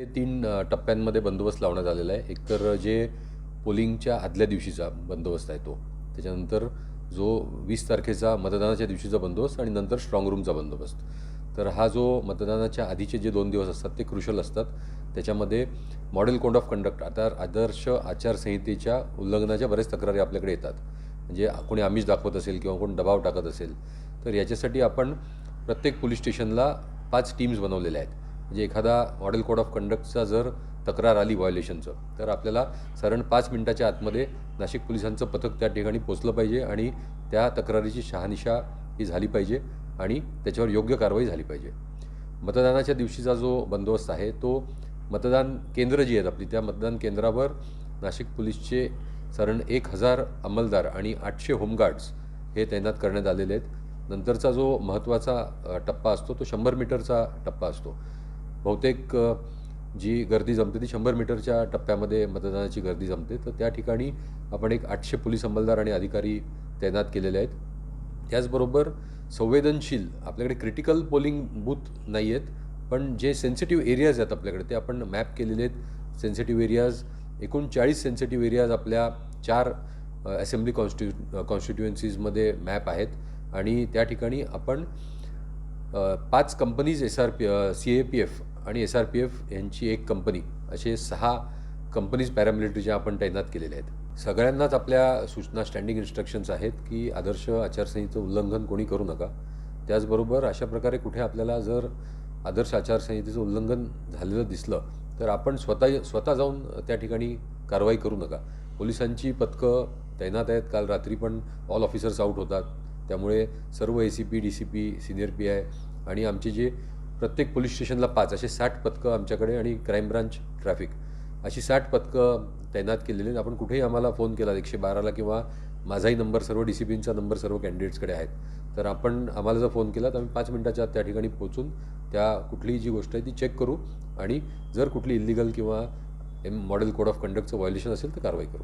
ते तीन टप्प्यांमध्ये बंदोबस्त लावण्यात आलेला आहे. एकतर जे पोलिंगच्या आदल्या दिवशीचा बंदोबस्त आहे तो. त्याच्यानंतर जो वीस तारखेचा मतदानाच्या दिवशीचा बंदोबस्त आणि नंतर स्ट्रॉंग रूमचा बंदोबस्त. तर हा जो मतदानाच्या आधीचे जे दोन दिवस असतात ते क्रुशल असतात. त्याच्यामध्ये मॉडेल कोड ऑफ कंडक्ट आता आदर्श आचारसंहितेच्या उल्लंघनाच्या बरेच तक्रारी आपल्याकडे येतात. म्हणजे कोणी आमिष दाखवत असेल किंवा कोण दबाव टाकत असेल तर याच्यासाठी आपण प्रत्येक पोलीस स्टेशनला पाच टीम्स बनवलेल्या आहेत. म्हणजे एखादा मॉडेल कोड ऑफ कंडक्टचा जर तक्रार आली व्हायोलेशनचं तर आपल्याला साधारण पाच मिनिटाच्या आतमध्ये नाशिक पोलिसांचं पथक त्या ठिकाणी पोचलं पाहिजे आणि त्या तक्रारीची शहानिशा ही झाली पाहिजे आणि त्याच्यावर योग्य कारवाई झाली पाहिजे. मतदानाच्या दिवशीचा जो बंदोबस्त आहे तो मतदान केंद्र जी आहेत आपली त्या मतदान केंद्रावर नाशिक पोलीसचे साधारण एक हजार अंमलदार आणि आठशे होमगार्ड्स हे तैनात करण्यात आलेले आहेत. नंतरचा जो महत्त्वाचा टप्पा असतो तो शंभर मीटरचा टप्पा असतो. बहुतेक जी गर्दी जमते ती शंभर मीटरच्या टप्प्यामध्ये मतदानाची गर्दी जमते. तर त्या ठिकाणी आपण एक आठशे पोलीस अंमलदार आणि अधिकारी तैनात केलेले आहेत. त्याचबरोबर संवेदनशील आपल्याकडे क्रिटिकल पोलिंग बूथ नाही आहेत पण जे सेन्सिटिव्ह एरियाज आहेत आपल्याकडे ते आपण मॅप केलेले आहेत. सेन्सिटिव्ह एरियाज एकूण चाळीस सेन्सिटिव्ह एरियाज आपल्या चार असेंब्ली कॉन्स्टिट्यू कॉन्स्टिट्युएन्सीजमध्ये मॅप आहेत. आणि त्या ठिकाणी आपण पाच companies S R P C A P F आणि एस आर पी एफ यांची एक कंपनी असे सहा कंपनीज पॅरामिलिटरीच्या आपण तैनात केलेल्या आहेत. सगळ्यांनाच आपल्या सूचना स्टँडिंग इन्स्ट्रक्शन्स आहेत की आदर्श आचारसंहितेचं उल्लंघन कोणी करू नका. त्याचबरोबर अशा प्रकारे कुठे आपल्याला जर आदर्श आचारसंहितेचं उल्लंघन झालेलं दिसलं तर आपण स्वतः स्वतः जाऊन त्या ठिकाणी कारवाई करू नका. पोलिसांची पथकं तैनात आहेत. काल रात्री पण ऑल ऑफिसर्स आऊट होतात. त्यामुळे सर्व A C P D C P senior P I आणि आमचे जे प्रत्येक पोलीस स्टेशनला पाच असे साठ पथकं आमच्याकडे आणि क्राईम ब्रांच ट्रॅफिक अशी साठ पथकं तैनात केलेली आहेत. आपण कुठेही आम्हाला फोन केला एकशे बाराला किंवा माझाही नंबर सर्व डी सी पींचा नंबर सर्व कॅन्डिडेट्सकडे आहेत. तर आपण आम्हाला जर फोन केला तर आम्ही पाच मिनटाच्या आत त्या ठिकाणी पोहोचून त्या कुठलीही जी गोष्ट आहे ती चेक करू आणि जर कुठली इलिगल किंवा मॉडेल कोड ऑफ कंडक्टचं व्हायोलेशन असेल तर कारवाई करू.